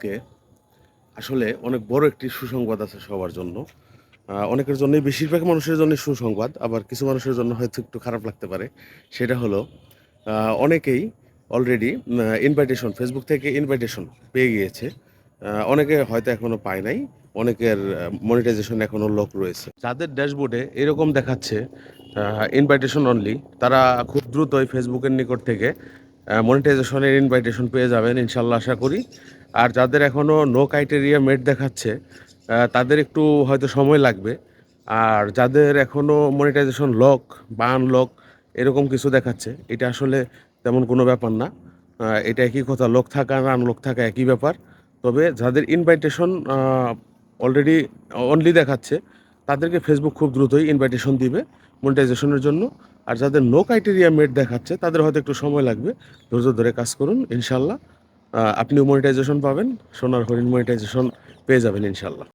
আজকে। আসলে অনেক বড় একটি সুসংবাদ আছে সবার জন্য। অনেকের জন্যই, বেশিরভাগ মানুষের জন্য সুসংবাদ, আবার কিছু মানুষের জন্য হয়তো একটু খারাপ লাগতে পারে। সেটা হলো অনেকেই অলরেডি ইনভাইটেশন ফেসবুক থেকে ইনভাইটেশন পেয়ে গিয়েছে। অনেকে হয়তো এখনও পায় নাই, অনেকের মনিটাইজেশন এখনও লক রয়েছে। যাদের ড্যাশবোর্ডে এরকম দেখাচ্ছে ইনভাইটেশন অনলি তারা খুব দ্রুতই ফেসবুকের নিকট থেকে মনিটাইজেশনের ইনভাইটেশন পেয়ে যাবেন, ইনশাল্লাহ আশা করি। আর যাদের এখনও নো ক্রাইটেরিয়া মেট দেখাচ্ছে তাদের একটু হয়তো সময় লাগবে। আর যাদের এখনও মনিটাইজেশন লক বা আনলক এরকম কিছু দেখাচ্ছে, এটা আসলে তেমন কোনো ব্যাপার না। এটা একই কথা লক থাকা আর আনলক থাকা একই ব্যাপার। তবে যাদের ইনভাইটেশন অলরেডি অনলি দেখাচ্ছে, তাদেরকে ফেসবুক খুব দ্রুতই ইনভাইটেশন দিবে মনিটাইজেশনের জন্য। আর যাদের নো ক্রাইটেরিয়া মেট দেখাচ্ছে, তাদের হয়তো একটু সময় লাগবে। ধৈর্য ধরে কাজ করুন, ইনশাল্লাহ। আপনিও মনিটাইজেশন পাবেন, সোনার হরিণ মনিটাইজেশন পেয়ে যাবেন, ইনশাল্লাহ।